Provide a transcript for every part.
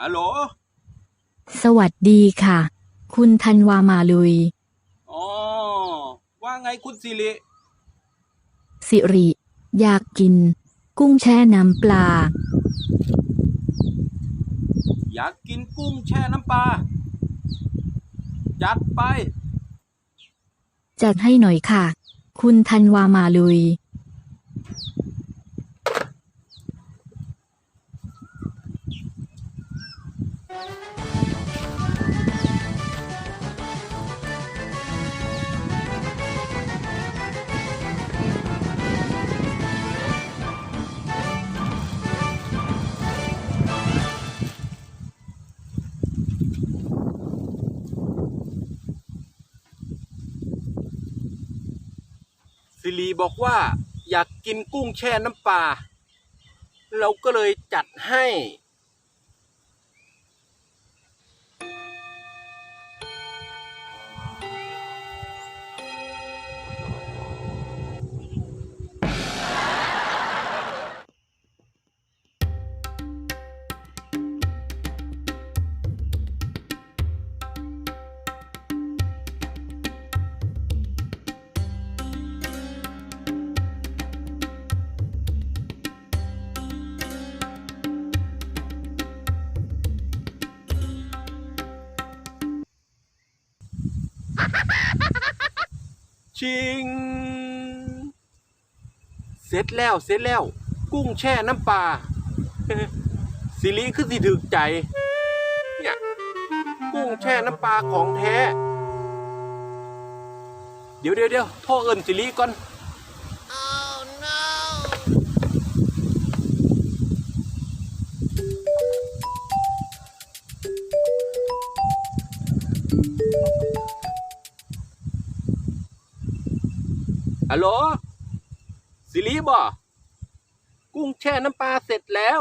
ฮัลโหล สวัสดีค่ะ คุณธันวามาลุย อ๋อ ว่าไงคุณสิริ สิริ อยากกิน กุ้งแช่น้ำปลา อยากกินกุ้งแช่น้ำปลา จัดไป จัดให้หน่อยค่ะ คุณธันวามาลุย รีบอกว่า อยากกินกุ้งแช่น้ำปลาเราก็เลยจัดให้ ชิง เสร็จแล้วเสร็จแล้ว กุ้งแช่น้ำปลาสิริคือสิถึกใจ เนี่ย กุ้งแช่น้ำปลาของแท้ เดี๋ยวเดี๋ยวเดี๋ยวโทรเอินสิริก่อน ฮัลโหลสิริบ่กุ้งแช่น้ำปลาเสร็จแล้ว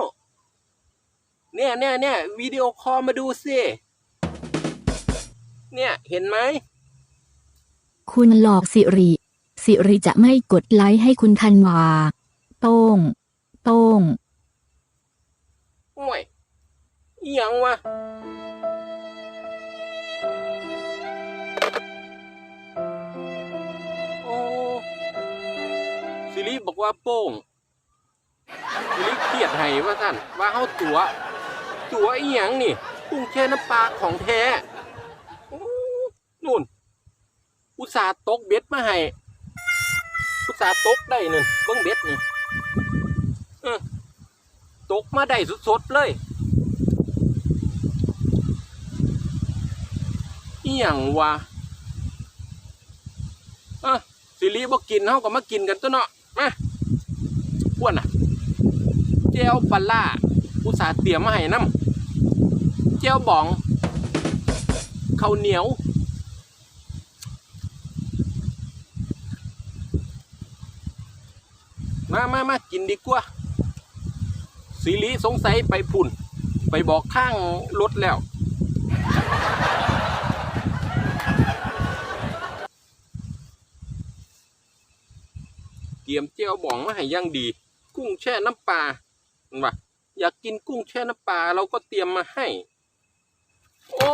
เนี่ยเนี่ยเนี่ยวิดีโอคอลมาดูสิเนี่ย เห็นไหม คุณหลอกสิริ สิริจะไม่กดไลค์ให้คุณธันวาโต้งโต้งห่วยอิหยังวะ ริบอกว่าโป้งสิริเครียดให้ว่าสั่นว่าเฮาตัว ตัวอีหยังนี่กุ้งแช่น้ำปลาของแท้นู่น อุตสาห์ตกเบ็ดมาให้อุตสาห์ตกได้นึ่งเบิ้งเบ็ดนี่เออตกมาได้สดๆเลยอีหยังวะอะสิริบอกกินเฮาก็มากินกันตัวเนาะ มาอ้วนอะเจลปลาล่าอุตสาเตรียมมาให้น้ำเจลบองข้าวเหนียวมามามากินดีกว่าสิริสงสัยไปพุ่น ไปบอกข้างรถแล้ว รียมเจียวบองมาให้ย่างดี กุ้งแช่น้ำปลาว่ะอยากกินกุ้งแช่น้ำปลาเราก็เตรียมมาให้ โอ้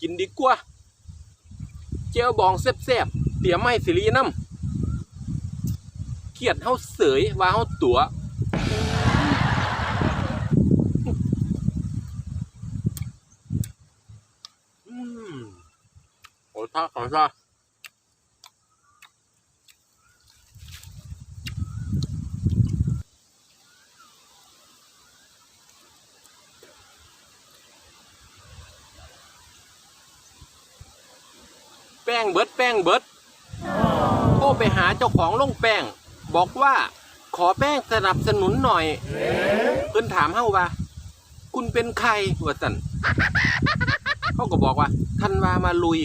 กินดีกว่าเจียวบองแซ่บๆเตี๋ยไม้สิรีน้ำเขียดเฮาเสยว่าเฮาตัว อืมโอ้ท่าของซา แป้งเบิดแป้งเบิดโทรไปหาเจ้าของลงแป้ง บอกว่า ขอแป้งสนับสนุนหน่อย เพิ่นถามเฮาว่า คุณเป็นใครวะสันเขาก็บอกว่าท่านว่ามาลุย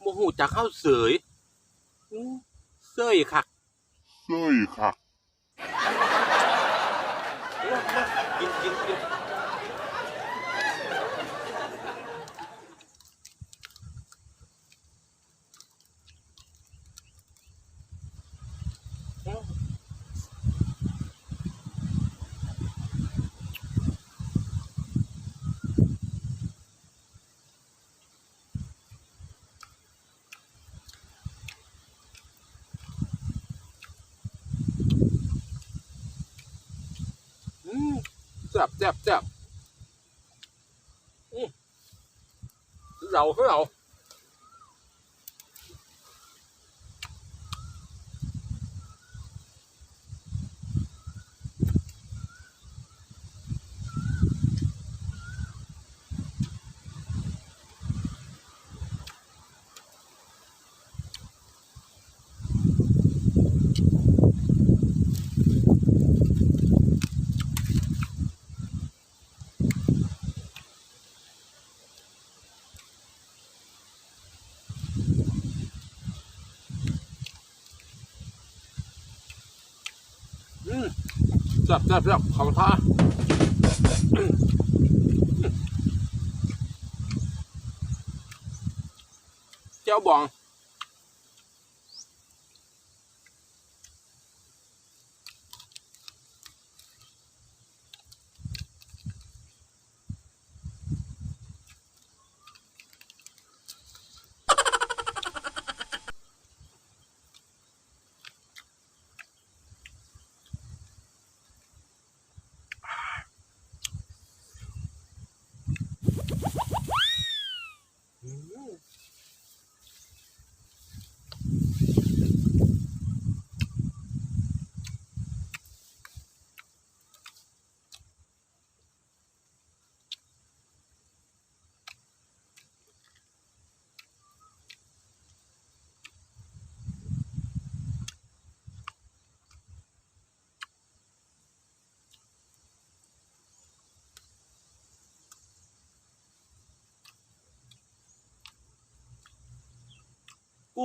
โมหูจากเข้าเสยอื้อเสยคักเฮ้ยค่ะกินกิน อืมแซ่บแซ่บแซ่บอืมเราเห้เรา ซ่บแซ่บแซ่บของท่าเจ้าบอง อืม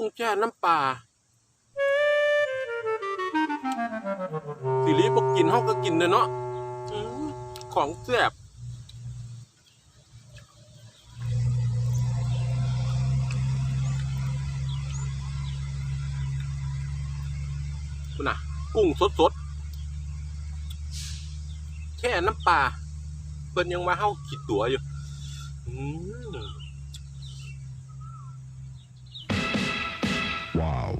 กุ้งแช่น้ำปลาสิริบอกกินเฮาก็กินเด้อเนาะอืมของแซ่บคุณน่ะกุ้งสดๆแช่น้ำปลาเพิ่นยังมาเฮาขีดตัวอยู่ อืม ว้าว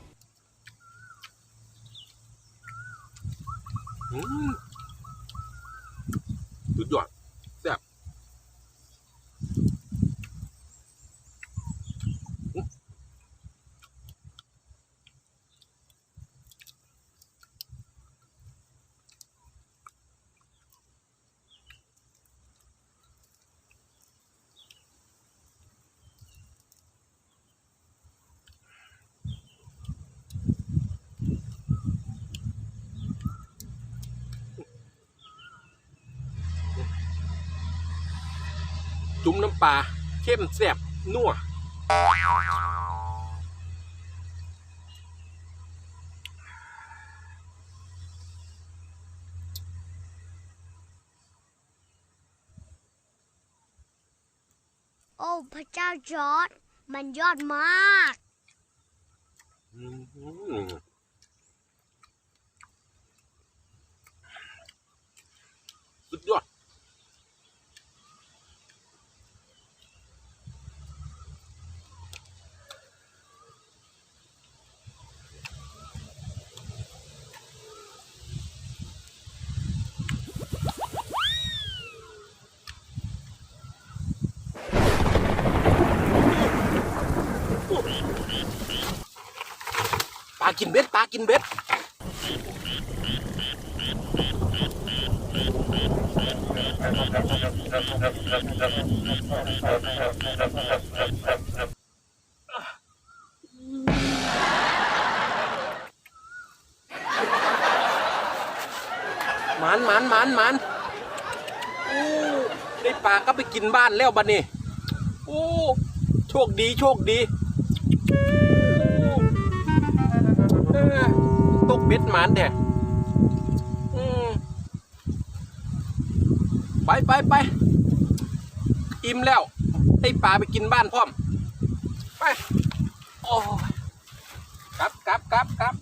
อืมสุดยอด จุ่มน้ำปลาเข้มแซ่บนัวโอ้พระเจ้าจอร์ดมันยอดมากอืมสุดยอด กินเบ็ดปลากินเบ็ดมันมันมันมันโอ้ได้ปลาก็ไปกินบ้านแล้วบัดนี้ โอ้ โชคดีโชคดี ตกเบ็ดหมันแท้อืมไปไปไปอิ่มแล้วได้ปลาไปกินบ้านพร้อม ไป โอ้กลับกลับกลับกลับ